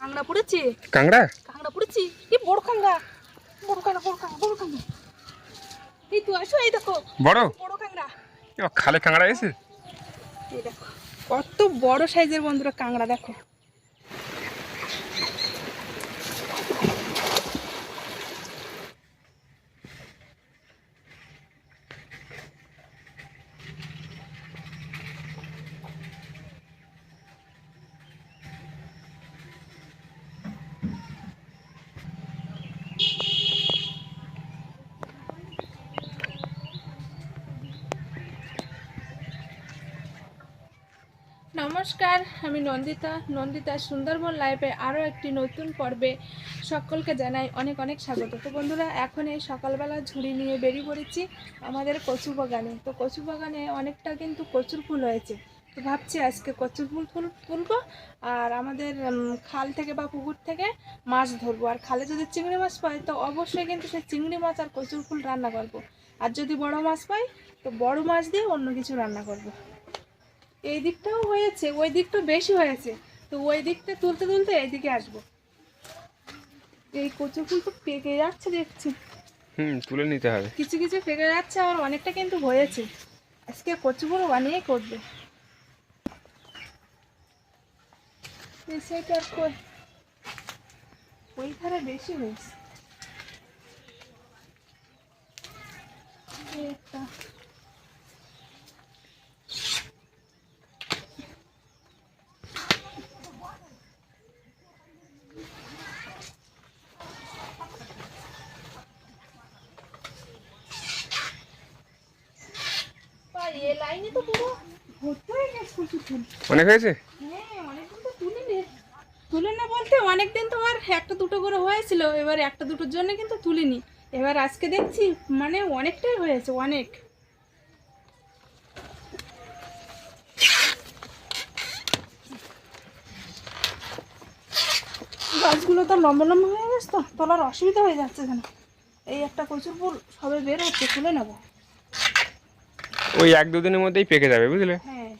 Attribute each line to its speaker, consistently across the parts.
Speaker 1: কাংড়া পড়েছে?
Speaker 2: কাংড়া
Speaker 1: কাংড়া পড়েছি? কি বড় কাংড়া বড় কাংড়া বড় কাংড়া বড় কাংড়া এই তো আসো এই দেখো।
Speaker 2: বড়?
Speaker 1: বড় কাংড়া
Speaker 2: এ খালে কাংড়া এসে
Speaker 1: এই দেখো কত বড় সাইজের বন্ধুরা কাংড়া দেখো। নমস্কার, আমি নন্দিতা। নন্দিতা সুন্দরবন লাইফে আরও একটি নতুন পর্বে সকলকে জানাই অনেক অনেক স্বাগত। তো বন্ধুরা, এখন এই সকালবেলা ঝুড়ি নিয়ে বেরিয়ে পড়েছি আমাদের কচু বাগানে। তো কচু বাগানে অনেকটা কিন্তু কচুর ফুল হয়েছে। তো ভাবছি আজকে কচুর ফুল ফুল তুলবো আর আমাদের খাল থেকে বা পুকুর থেকে মাছ ধরবো। আর খালে যদি চিংড়ি মাছ পাই, তো অবশ্যই কিন্তু সেই চিংড়ি মাছ আর কচুর ফুল রান্না করব। আর যদি বড় মাছ পাই, তো বড় মাছ দিয়ে অন্য কিছু রান্না করব। এই দিকটাও হয়েছে ওই দিকটা বেশি হয়েছে। তো ওই দিকটা তুলতে তুলতে এইদিকে আসব। এই কচু ফুল তো পেকে যাচ্ছে দেখছি।
Speaker 2: হুম তুলে নিতে হবে।
Speaker 1: কিছু কিছু পেকে যাচ্ছে আর অনেকটা কিন্তু হয়েছে। আজকে কচু ফুল বানিয়ে করবে। এই সাইডে আর কই ওই ধারে বেশি হয়েছে। একটা বা এ লাইনে তো পুরো ভর্তি হয়ে গেছে কচু ফুল
Speaker 2: অনেক হয়েছে?
Speaker 1: হ্যাঁ তুলে না বলতে অনেকদিন তোমার একটা দুটো করে হয়েছিল এবার একটা দুটোর জন্য কিন্তু তুলিনি। এবার আজকে দেখছি মানে অনেকটাই হয়েছে অনেক। গাছগুলো তো লম্বা লম্বা হয়ে গেছে তো তোলার অসুবিধা হয়ে যাচ্ছে যেন এই একটা কচুর ফুল সবে বের হচ্ছে তুলে নেব।
Speaker 2: ওই এক দুদিনের মধ্যেই পেকে যাবে বুঝলে?
Speaker 1: হ্যাঁ।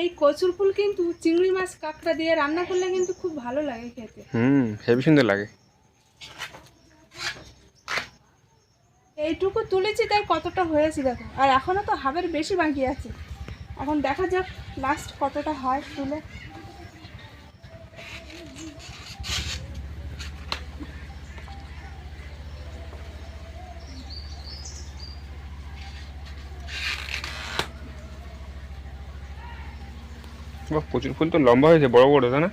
Speaker 1: এই কচুর ফুল কিন্তু চিংড়ি মাছ কাঁকড়া দিয়ে রান্না করলে কিন্তু খুব ভালো লাগে খেতে।
Speaker 2: হুম হেবি সুন্দর লাগে।
Speaker 1: এইটুকু তুলেছি তাই কতটা হয়েছে দেখো। আর এখনও তো হাবের বেশি বাকি আছে। এখন দেখা যাক লাস্ট কতটা হয় তুলে।
Speaker 2: বাহ প্রচুর ফুল তো লম্বা হয়েছে বড় বড় তাই না?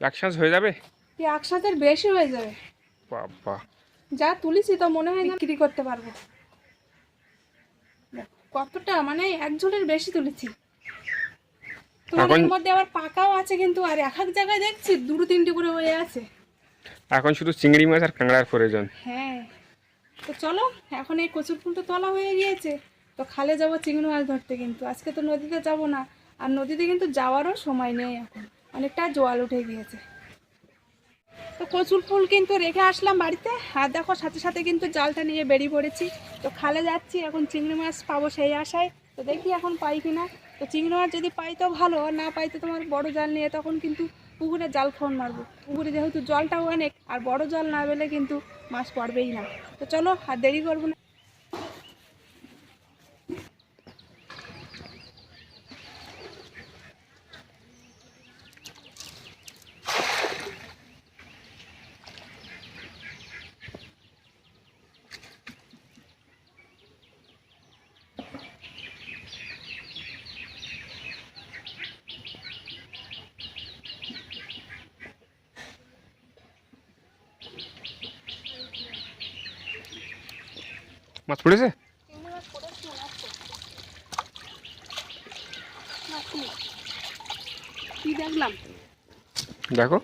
Speaker 2: একসাথে হয়ে যাবে?
Speaker 1: কি একসাথে বেশি হয়ে যাবে।
Speaker 2: বাবা
Speaker 1: যা তুলেছি তো মনে হয় বিক্রি করতে পারব। কতটা? মানে এক ঝোলের বেশি তুলেছি। তোমার মধ্যে আবার পাকাও আছে কিন্তু আর এক এক জায়গায় দেখছি দুটো তিনটে করে হয়ে আছে।
Speaker 2: এখন শুধু চিংড়ি মাছ আর কাংড়ার প্রয়োজন।
Speaker 1: হ্যাঁ। তো চলো এখন এই কচুর ফুল তো তোলা হয়ে গিয়েছে। তো খালে যাব চিংড়ি মাছ ধরতে কিন্তু। আজকে তো নদীতে যাব না। আর নদীতে কিন্তু যাওয়ারও সময় নেই এখন। অনেকটা জোয়াল উঠে গিয়েছে। তো কচুর ফুল কিন্তু রেখে আসলাম বাড়িতে। আর দেখো, সাথে সাথে কিন্তু জালটা নিয়ে বেরিয়ে পড়েছি। তো খালে যাচ্ছি, এখন চিংড়ি মাছ পাবো সেই আশায়। তো দেখি এখন পাই কিনা। তো চিংড়ি মাছ যদি পাই তো ভালো, আর না পাই তো তোমার বড় জাল নিয়ে তখন কিন্তু পুকুরে জাল ফোন মারবো। পুকুরে যেহেতু জলটাও অনেক, আর বড় জল না পেলে কিন্তু মাছ পড়বেই না। তো চলো, আর দেরি করব না।
Speaker 2: মাছ পড়েছে?
Speaker 1: দেখলাম?
Speaker 2: দেখো।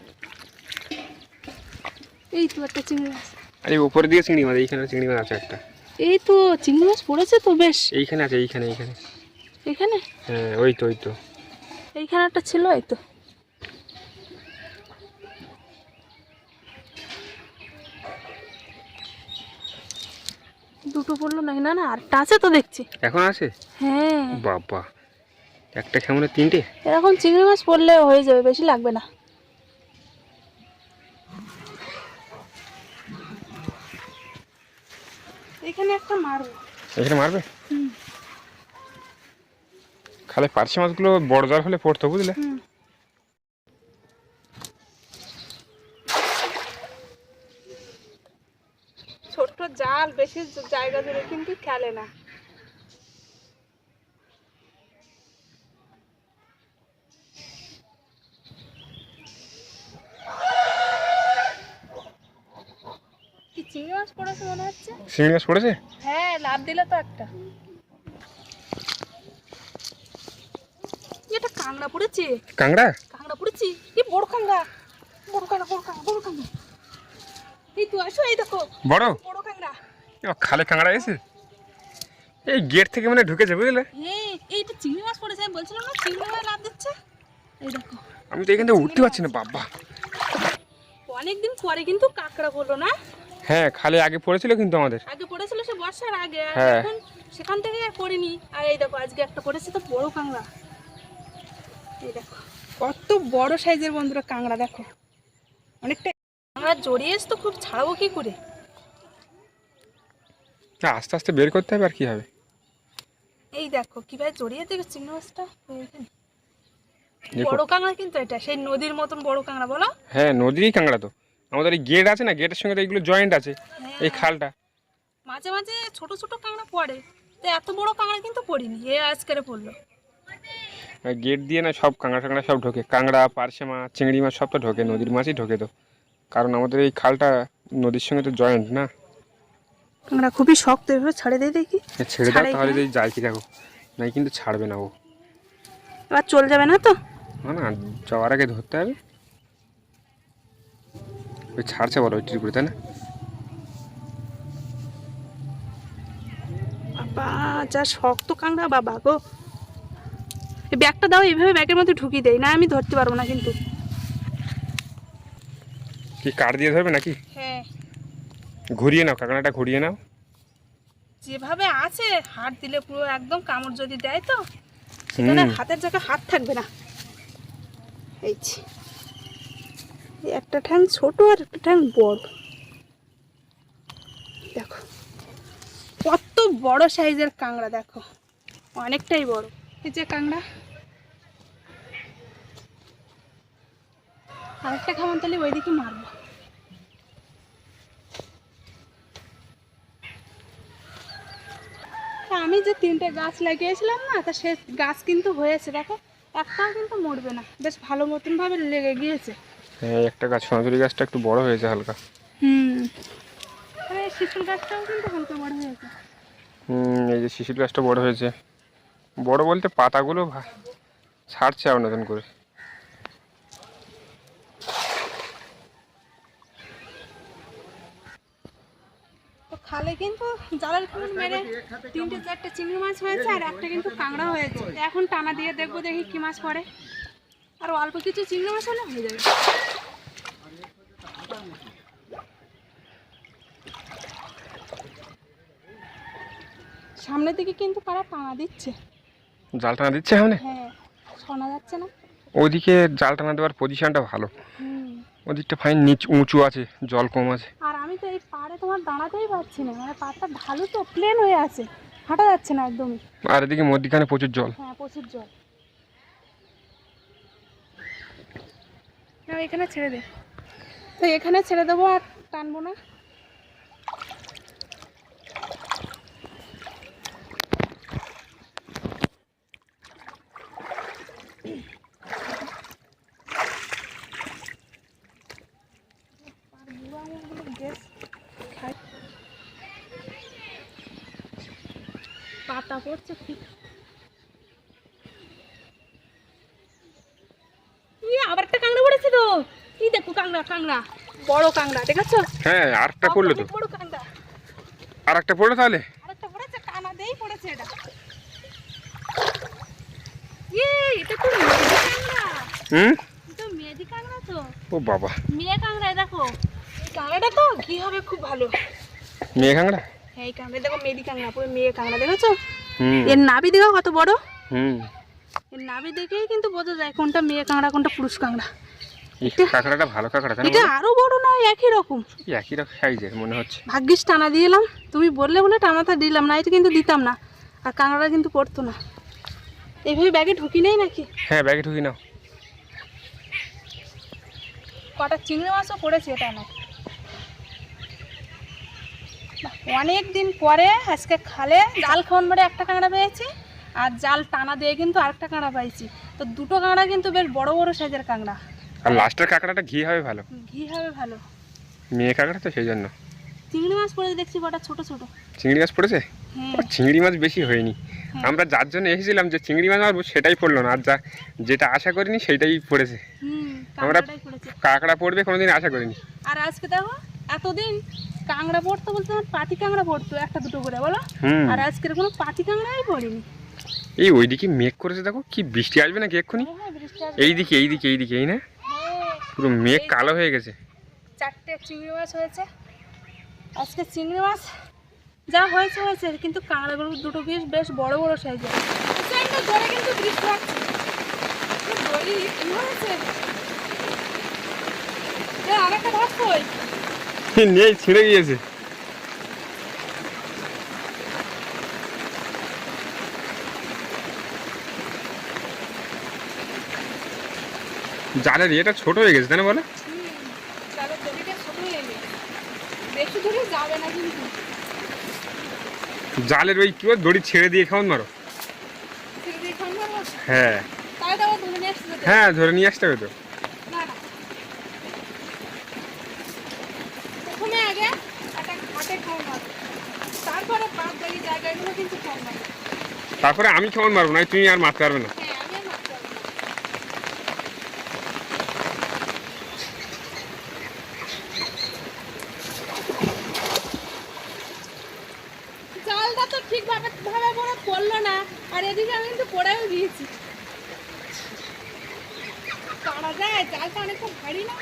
Speaker 1: এই তো একটা চিংড়ি মাছ।
Speaker 2: আরে উপরে দিয়ে চিংড়ি মাছ এইখানে চিংড়ি মাছ আছে একটা।
Speaker 1: এই তো চিংড়ি মাছ পড়েছে তো বেশ।
Speaker 2: এইখানে আছে এইখানে এইখানে।
Speaker 1: এখানে?
Speaker 2: হ্যাঁ ওই তো ওই তো।
Speaker 1: এইখানে একটা ছিল এই তো। দুটো পড়ল নাকি না না আরটা আছে তো দেখছি।
Speaker 2: এখন আছে?
Speaker 1: হ্যাঁ।
Speaker 2: বাবা একটা কেমন তিনটে?
Speaker 1: এরকম চিংড়ি মাছ পড়লে হয়ে যাবে বেশি লাগবে না। এখানে একটা মারবো।
Speaker 2: এখানে মারবে? খালি পার্শে মাছগুলো বড় জল হলে পড়তো বুঝলে?
Speaker 1: ছোট্ট জাল বেশি জায়গা জুড়ে কিন্তু খেলে না। কি চিংড়ি মাছ পড়েছে মনে হচ্ছে?
Speaker 2: শিঙি মাছ পড়েছে?
Speaker 1: হ্যাঁ লাভ দিলে তো একটা। এটা কাংড়া পড়েছে।
Speaker 2: কাংড়া
Speaker 1: কাঁকড়া পড়েছি? কি বড় কাঁকড়া। বড় বড় বড় কাঁকড়া। এই তো আসো এই দেখো।
Speaker 2: বড়?
Speaker 1: বড় কাঁকড়া।
Speaker 2: ও, খালে কাংড়া এসে এই গেট থেকে মানে ঢুকেছে বুঝলে?
Speaker 1: হ্যাঁ এইটা চিংড়ি মাছ পড়েছে আমি বলছিলাম না চিংড়ি মাছ লাভ দিচ্ছে? এই দেখো।
Speaker 2: আমি তো এখান থেকে উঠতে পারছি না বাবা।
Speaker 1: অনেকদিন পরে কিন্তু কাঁকড়া পড়ল না?
Speaker 2: হ্যাঁ খালে আগে পড়েছিল কিন্তু আমাদের।
Speaker 1: আগে পড়েছিল সে বর্ষার আগে আর
Speaker 2: হ্যাঁ।
Speaker 1: এখন সেখান থেকে আর আর এই দেখো আজকে একটা পড়েছে তো বড় কাঁকড়া। এই দেখো কত বড় সাইজের বন্ধুরা কাঁকড়া দেখো। অনেকটা কাঁকড়া জড়িয়ে তো খুব ছাড়াবো কি করে?
Speaker 2: আস্তে আস্তে বের করতে হবে আর কি হবে?
Speaker 1: এই দেখো কীভাবে জড়িয়ে দেখো চিংড়ি মাছটা? বড় কাঁকড়া কিন্তু এটা সেই নদীর মতন বড় কাঁকড়া বলো।
Speaker 2: হ্যাঁ নদীরই কাংড়া তো। আমাদের এই গেট আছে না গেটের সঙ্গে তো এইগুলো জয়েন্ট আছে এই খালটা।
Speaker 1: মাঝে মাঝে ছোট ছোট কাঁকড়া পড়ে তো এত বড় কাঁকড়া কিন্তু পড়িনি এ আজকেরে পড়ল।
Speaker 2: গেট দিয়ে না সব কাঁকড়া টাংড়া সব ঢোকে। কাঁকড়া পার্শে মাছ চিংড়ি মাছ সব তো ঢোকে নদীর মাছই ঢোকে তো। কারণ আমাদের এই খালটা নদীর সঙ্গে তো জয়েন্ট না।
Speaker 1: কাঁকড়া খুবই শক্ত এভাবে ছাড়ে দিই দেখি।
Speaker 2: ছেড়ে দাও তাহলে? যদি যায় কি দেখো। নাই কিন্তু ছাড়বে না ও।
Speaker 1: এবার চলে যাবে না তো?
Speaker 2: না না যাওয়ার আগে ধরতে হবে। ওই ছাড়ছে বলো ওই ট্রিপুরে তাই না?
Speaker 1: বাবা যা শক্ত কাঁকড়া বাবা গো। এই ব্যাগটা দাও এইভাবে ব্যাগের মধ্যে ঢুকিয়ে দেয়। না আমি ধরতে পারব না কিন্তু।
Speaker 2: কি কাঠ দিয়ে ধরবে নাকি?
Speaker 1: হ্যাঁ।
Speaker 2: ঘুরিয়ে নাও কাঁকড়াটা ঘুরিয়ে নাও।
Speaker 1: যেভাবে আছে হাত দিলে পুরো একদম কামড় যদি দেয় তো সেখানে হাতের জায়গায় হাত থাকবে না। এই যে। এই একটা ঠ্যাং ছোট আর একটা ঠ্যাং বড়। দেখো। কত বড় সাইজের কাঁকড়া দেখো। অনেকটাই বড়। এই যে কাঁকড়া। আরেকটা খাবার তাহলে ওইদিকে মারবো। আমি যে তিনটে গাছ লাগিয়েছিলাম না তা সে গাছ কিন্তু হয়েছে দেখো। একটাও কিন্তু মরবে না বেশ ভালো মতন ভাবে লেগে গিয়েছে।
Speaker 2: হ্যাঁ একটা গাছ সোনাঝুরি গাছটা একটু বড় হয়েছে হালকা।
Speaker 1: হুম শিশুর গাছটাও কিন্তু হালকা বড় হয়েছে।
Speaker 2: হুম এই যে শিশির গাছটা বড় হয়েছে। বড় বলতে পাতাগুলো ছাড়ছে আর নতুন করে
Speaker 1: তো খালে কিন্তু জালের খাবার মেরে তিনটে চারটে চিংড়ি মাছ হয়েছে আর একটা কিন্তু কাঁকড়া হয়েছে। এখন টানা দিয়ে দেখব দেখি কি মাছ পড়ে। আর অল্প কিছু চিংড়ি মাছ হলে হয়ে যাবে। সামনের দিকে কিন্তু কারা টানা দিচ্ছে।
Speaker 2: জাল টানা দিচ্ছে সামনে?
Speaker 1: হ্যাঁ শোনা যাচ্ছে না।
Speaker 2: ওইদিকে জাল টানা দেওয়ার পজিশনটা ভালো। ওদিকটা ফাইন নিচ উঁচু আছে জল কম আছে।
Speaker 1: তোমার দাঁড়াতেই পারছি না। মানে পাতা ঢালু তো প্লেন হয়ে আছে। হাঁটা যাচ্ছে না একদমই।
Speaker 2: আর এদিকে মধ্যিখানে প্রচুর জল।
Speaker 1: হ্যাঁ প্রচুর জল। না এখানে ছেড়ে দে। তো এখানে ছেড়ে দেবো আর টানবো না। পাতা পড়ছে ঠিক। আবার একটা কাঁকড়া পড়েছে তো। কি দেখো কাঁকড়া কাঁকড়া। বড় কাঁকড়া দেখেছ?
Speaker 2: হ্যাঁ আরেকটা পড়ল তো।
Speaker 1: বড় কাঁকড়া।
Speaker 2: আর পড়ল তাহলে?
Speaker 1: আরেকটা পড়েছে টানা দেই পড়েছে এটা। ইয়ে এটা তো মেয়েদি কাঁকড়া।
Speaker 2: হুম?
Speaker 1: তো মেয়েদি কাঁকড়া তো।
Speaker 2: ও বাবা।
Speaker 1: মেয়ে কাঁকড়া দেখো। কাঁকড়াটা তো ঘি হবে খুব ভালো।
Speaker 2: মেয়ে কাঁকড়া?
Speaker 1: হ্যাঁ এই কাঁকড়া দেখো মেয়েদি কাঁকড়া পুরো মেয়ে কাঁকড়া দেখেছ? এর নাভি দেখো কত বড়?
Speaker 2: হুম।
Speaker 1: এর নাভি দেখেই কিন্তু বোঝা যায় কোনটা মেয়ে কাঁকড়া কোনটা পুরুষ কাঁকড়া।
Speaker 2: কাঁকড়াটা ভালো কাঁকড়া তাই না
Speaker 1: এটা আরও বড় না একই রকম।
Speaker 2: একই রকম সাইজের মনে হচ্ছে।
Speaker 1: ভাগ্যিস টানা তুমি বললে বলে টানাটা দিলাম না এটা কিন্তু দিতাম না। আর কাঁকড়া কিন্তু পড়তো না। এইভাবে ব্যাগে ঢুকি নেই নাকি?
Speaker 2: হ্যাঁ ব্যাগে ঢুকি নাও।
Speaker 1: কটা চিংড়ি মাছও পড়েছে এটা আমার। অনেক দিন পরে আজকে খালে জাল খাওয়ান মারে একটা কাঁকড়া পেয়েছি আর জাল টানা দিয়ে কিন্তু আরেকটা কাঁকড়া পাইছি। তো দুটো কাঁকড়া কিন্তু বেশ বড় বড় সাইজের কাঁকড়া।
Speaker 2: আর লাস্টের কাঁকড়াটা ঘি হবে ভালো।
Speaker 1: ঘি হবে ভালো।
Speaker 2: মেয়ে কাঁকড়া তো সেই জন্য।
Speaker 1: চিংড়ি মাছ পড়েছে দেখছি কটা ছোট ছোট।
Speaker 2: চিংড়ি মাছ পড়েছে?
Speaker 1: হ্যাঁ।
Speaker 2: চিংড়ি মাছ বেশি হয়নি।
Speaker 1: হ্যাঁ।
Speaker 2: আমরা যার জন্য এসেছিলাম যে চিংড়ি মাছ মারবো সেটাই পড়ল না। আর যা যেটা আশা করিনি সেটাই পড়েছে।
Speaker 1: হুম
Speaker 2: আমরা- কাঁকড়া পড়বে কোনোদিন আশা করিনি।
Speaker 1: আর আজকে দেখো এতদিন কাঁকড়া পড়তো বলতে আমার পাতি কাঁকড়া পড়তো একটা দুটো করে বলো? আর আজকের কোনো পাতি কাঁকড়াই পড়েনি।
Speaker 2: এই ওইদিকে মেঘ করেছে দেখো কি বৃষ্টি আসবে নাকি এক্ষুনি?
Speaker 1: হ্যাঁ, আসবে।
Speaker 2: এইদিকে এইদিকে এইদিকে এই না?
Speaker 1: হ্যাঁ,
Speaker 2: পুরো মেঘ কালো হয়ে গেছে।
Speaker 1: চারটে চিংড়ি মাছ হয়েছে। আজকে চিংড়ি মাছ যা হয়েছে হয়েছে কিন্তু কাঁকড়াগুলো দুটো বেশ বেশ বড় বড় সাইজের জোরে কিন্তু বৃষ্টি হয়েছে?
Speaker 2: নেই ছিঁড়ে গিয়েছে জালের ইয়েটা ছোট হয়ে গেছে তাই না বলো জালের ওই কি দড়ি ছেড়ে দিয়ে খাওয়ান মারো? হ্যাঁ হ্যাঁ ধরে নিয়ে আসতে হবে তো
Speaker 1: না না প্রথমে আগে একটা ঘাটে খাওয়ান মারবো তারপরে বাদ বাকি জায়গাগুলো কিন্তু খাওয়ান মারবো
Speaker 2: তারপরে আমি খাওয়ান মারবো? না তুমি আর মারতে পারবে না।
Speaker 1: জালটা তো ঠিকভাবে ভাবে পরে পড়ল না, আর এদিকে আমি কিন্তু পড়েও দিয়েছি। পারা যায় জালটা অনেকটা ভারী না।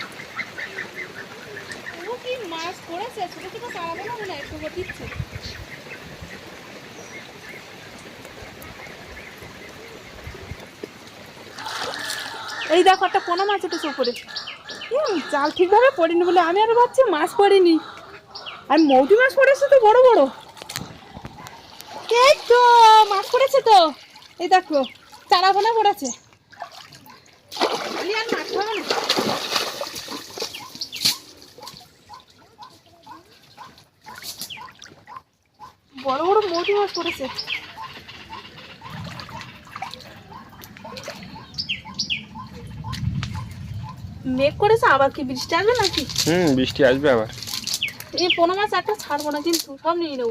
Speaker 1: ও কি মাছ পড়েছে? ছোটো ছোটো পাড়াবে না মনে হয় দিচ্ছে। এই দেখো, একটা পোনা মাছ উঠেছে উপরে। জাল ঠিকভাবে পড়িনি বলে আমি আরও ভাবছি মাছ পড়িনি। আর মৌটি মাছ পড়েছে তো বড় বড়। এই তো, মাছ পড়েছে তো। এই দেখো, চারা পোনা পড়েছে। মাছ না। বড় বড় মৌটি মাছ পড়েছে। মেঘ করেছে আবার কি বৃষ্টি আসবে নাকি?
Speaker 2: হুম বৃষ্টি আসবে আবার।
Speaker 1: এই পোনা মাছ একটা ছাড়বো না কিন্তু সব নিয়ে নেব।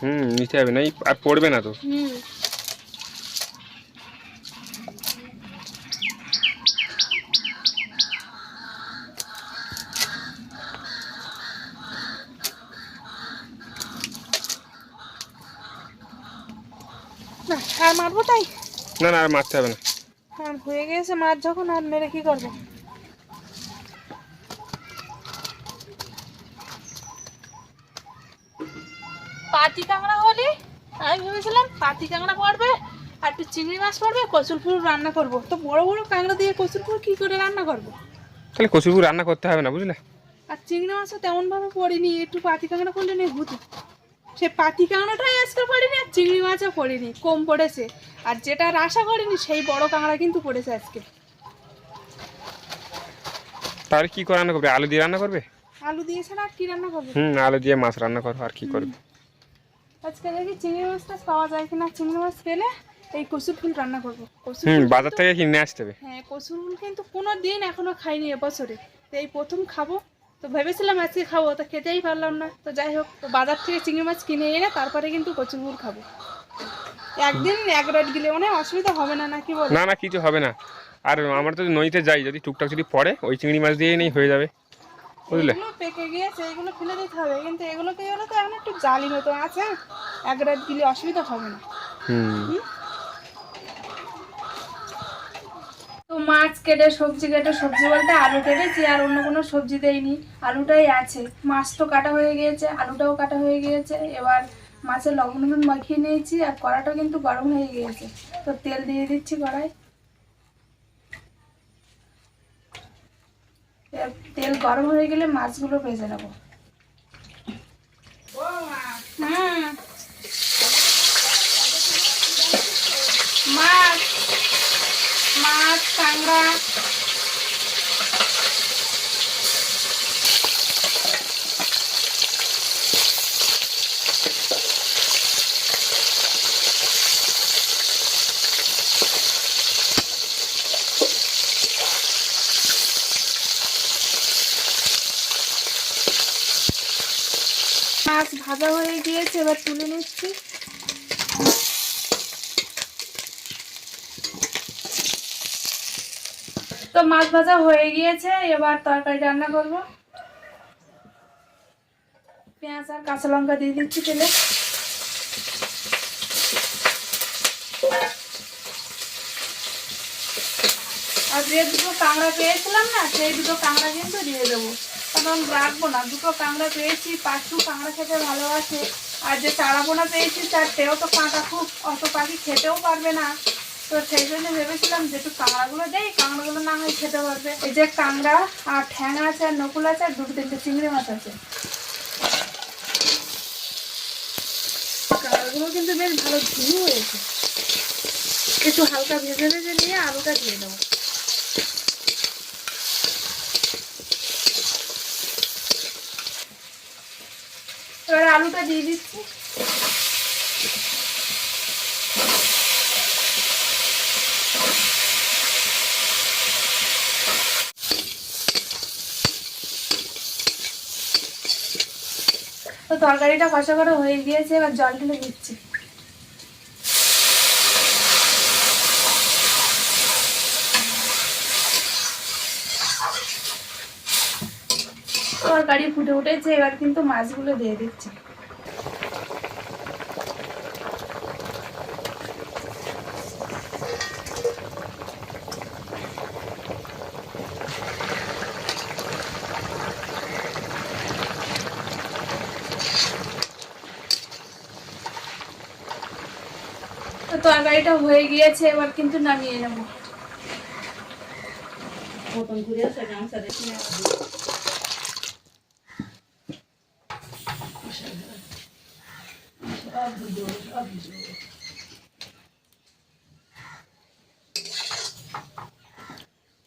Speaker 2: হুম নিতে হবে না আর পড়বে না তো।
Speaker 1: হুম। না আর মারবো তাই?
Speaker 2: না না আর মারতে হবে না।
Speaker 1: আর হয়ে গেছে মাছ যখন আর মেরে কি করব? পাতি কাঁকড়া হলে আমি ভেবেছিলাম পাতি কাঁকড়া পড়বে আর একটু চিংড়ি মাছ পড়বে কচুর ফুল রান্না করব। তো বড় বড় কাঁকড়া দিয়ে কচুর ফুল কি করে রান্না করব?
Speaker 2: তাহলে কচুরপুর রান্না করতে হবে না বুঝলে?
Speaker 1: আর চিংড়ি মাছও তেমন ভাবে পড়িনি একটু পাতি কাঁকড়া করলে নেই হুতু সে পাতি কাঁকড়াটাই আজকে পড়িনি আর চিংড়ি মাছও পড়িনি কম পড়েছে। আর যেটা আশা করিনি সেই বড় কাঁকড়া কিন্তু পড়েছে আজকে।
Speaker 2: তাহলে কি করে রান্না করবে? আলু দিয়ে রান্না করবে?
Speaker 1: আলু দিয়ে ছাড়া আর কি রান্না করবে?
Speaker 2: হুম আলু দিয়ে মাছ রান্না করো আর কি করবে?
Speaker 1: আজকে দেখি চিংড়ি মাছ টাছ পাওয়া যায় কিনা? চিংড়ি মাছ পেলে এই কচুর ফুল রান্না করব। কচুর
Speaker 2: হুম বাজার থেকে কিনে আসতে হবে।
Speaker 1: হ্যাঁ কচুর ফুল কিন্তু কোনো দিন এখনও খাইনি এবছরে। তো এই প্রথম খাব। তো ভেবেছিলাম আজকে খাব তো খেতেই পারলাম না। তো যাই হোক তো বাজার থেকে চিংড়ি মাছ কিনে এনে তারপরে কিন্তু কচুর ফুল খাব। একদিন এক রাত গেলে মানে অসুবিধা হবে না নাকি বল?
Speaker 2: না না কিছু হবে না। আর আমরা তো নদীতে যাই যদি টুকটাক যদি পড়ে ওই চিংড়ি মাছ দিয়ে নেই হয়ে যাবে। বুঝলে?
Speaker 1: পেকে গিয়েছে এগুলো ফেলে দিতে হবে। কিন্তু এগুলো কি হলো তো এখন একটু জালি মতো আছে এক রাত দিলে অসুবিধা হবে না। তো মাছ কেটে সবজি কেটে সবজি বলতে আলু কেটেছি আর অন্য কোনো সবজি দেয়নি আলুটাই আছে। মাছ তো কাটা হয়ে গিয়েছে আলুটাও কাটা হয়ে গিয়েছে। এবার মাছের লবণ হলুদ মাখিয়ে নিয়েছি আর কড়াটা কিন্তু গরম হয়ে গিয়েছে। তো তেল দিয়ে দিচ্ছি কড়াই। তেল গরম হয়ে গেলে মাছগুলো ভেজে নেব। মাছ মাছ কাঁকড়া। মাছ ভাজা হয়ে গিয়েছে, এবার তুলে নিচ্ছি। তো মাছ ভাজা হয়ে গিয়েছে, এবার তরকারি রান্না করব। পেঁয়াজ আর কাঁচা লঙ্কা দিয়ে দিচ্ছি তেলে। আর যে দুটো কাঁকড়া পেয়েছিলাম না, সেই দুটো কাঁকড়া কিন্তু দিয়ে দেবো। কারণ রাখব না। দুটো কাঁকড়া পেয়েছি পাঁচটু কাঁকড়া খেতে ভালোবাসে। আর যে চারাপোনা পেয়েছি চারটেও তো কাঁটা খুব অত পাখি খেতেও পারবে না। তো সেই জন্য ভেবেছিলাম যে একটু কাঁকড়াগুলো দেই, কাঁকড়াগুলো না হয় খেতে পারবে। এই যে কাঁকড়া আর ঠ্যাং আছে আর নকুল আছে, আর দুটো তিনটে চিংড়ি মাছ আছে। কাঁকড়াগুলো কিন্তু বেশ ভালো ধুয়ে হয়েছে একটু হালকা ভেজে ভেজে নিয়ে আলুটা দিয়ে দেবো। এবার আলুটা দিয়ে দিচ্ছি। তো তরকারিটা কষা করা হয়ে গিয়েছে এবার জল ঢেলে দিচ্ছি। তরকারি ফুটে উঠেছে, এবার কিন্তু মাছগুলো দিয়ে দিচ্ছে। তরকারিটা হয়ে গিয়েছে, এবার কিন্তু নামিয়ে নেব।